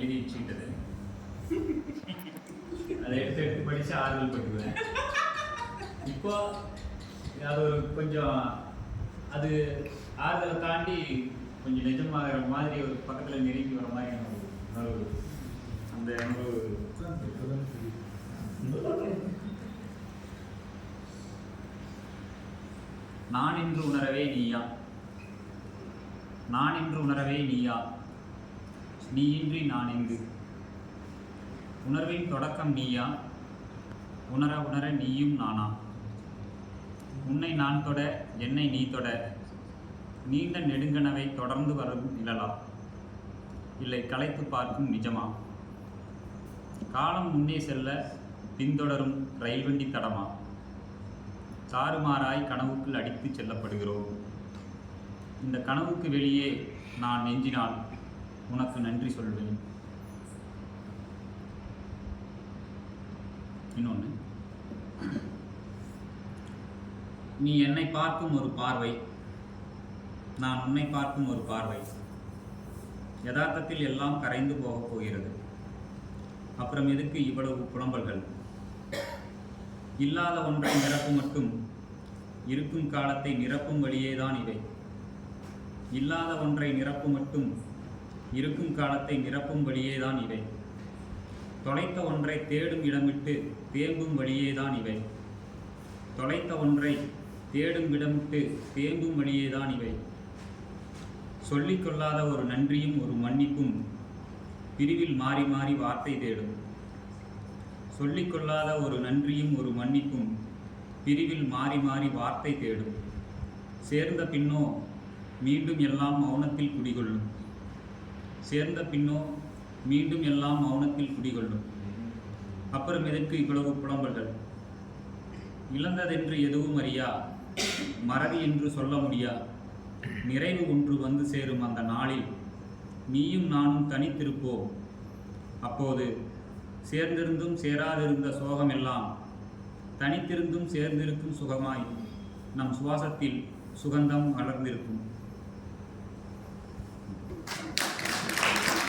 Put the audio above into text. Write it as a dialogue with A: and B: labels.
A: எழுதி வச்சுக்கிட்டது. அதை எடுத்து எடுத்து படித்து ஆறுதல் பட்டுவேன். இப்போ அது ஒரு கொஞ்சம் அது ஆறுதலை தாண்டி கொஞ்சம் நிஜமாகிற மாதிரி ஒரு பக்கத்தில் நெருங்கி வர மாதிரி எனக்கு ஒரு உணர்வு. அந்த உணர்வு. நான் என்று உணரவே நீயா? நான் என்று உணரவே நீயா? நீயின்றி நான் எங்கு உணர்வின் தொடக்கம் நீயா? உணர உணர நீயும் நானா? உன்னை நான் தொட என்னை நீ தொட. நீண்ட நெடுங்கனவை தொடர்ந்து வரும் நிழலா? இல்லை கலைத்து பார்க்கும் நிஜமா? காலம் முன்னே செல்ல பின்தொடரும் ரயில் வண்டி தடமா? தாறுமாறாய் கனவுக்குள் அடித்து செல்லப்படுகிறோம். இந்த கனவுக்கு வெளியே நான் நெஞ்சினால் உனக்கு நன்றி சொல்வேன். இன்னொன்று நீ என்னை பார்க்கும் ஒரு பார்வை நான் உன்னை பார்க்கும் ஒரு பார்வை. யதார்த்தத்தில் எல்லாம் கரைந்து போகப் போகிறது. அப்புறம் எதுக்கு இவ்வளவு புலம்பல்கள்? இல்லாத ஒன்றை நிரப்பு மட்டும் இருக்கும் காலத்தை நிரப்பும் வழியேதான் இவை. இல்லாத ஒன்றை நிரப்பு மட்டும் இருக்கும் காலத்தை நிரப்பும் வழியேதான் இவை. தொலைத்த ஒன்றை தேடும் இடமிட்டு தேம்பும் வழியேதான் இவை. தொலைத்த ஒன்றை தேடும் இடமிட்டு தேம்பும் வழியேதான் இவை. சொல்லிக்கொள்ளாத ஒரு நன்றியும் ஒரு மன்னிப்பும் பிரிவில் மாறி மாறி வார்த்தை தேடும். சொல்லிக்கொள்ளாத ஒரு நன்றியும் ஒரு மன்னிப்பும் பிரிவில் மாறி மாறி வார்த்தை தேடும். சேர்ந்த பின்னோ மீண்டும் எல்லாம் மௌனத்தில் குடிகொள்ளும். சேர்ந்த பின்னோ மீண்டும் எல்லாம் மௌனத்தில் குடிகொள்ளும். அப்புறம் எதற்கு இவ்வளவு புலம்பல்கள்? இழந்ததென்று எதுவும் அறியா? மறதி என்று சொல்ல முடியா? நிறைவு ஒன்று வந்து சேரும் அந்த நாளில். நீயும் நானும் தனித்திருப்போம். அப்போது சேர்ந்திருந்தும் சேராதிருந்த சோகமெல்லாம் தனித்திருந்தும் சேர்ந்திருக்கும் சுகமாய் நம் சுவாசத்தில் சுகந்தம் வளர்ந்திருக்கும்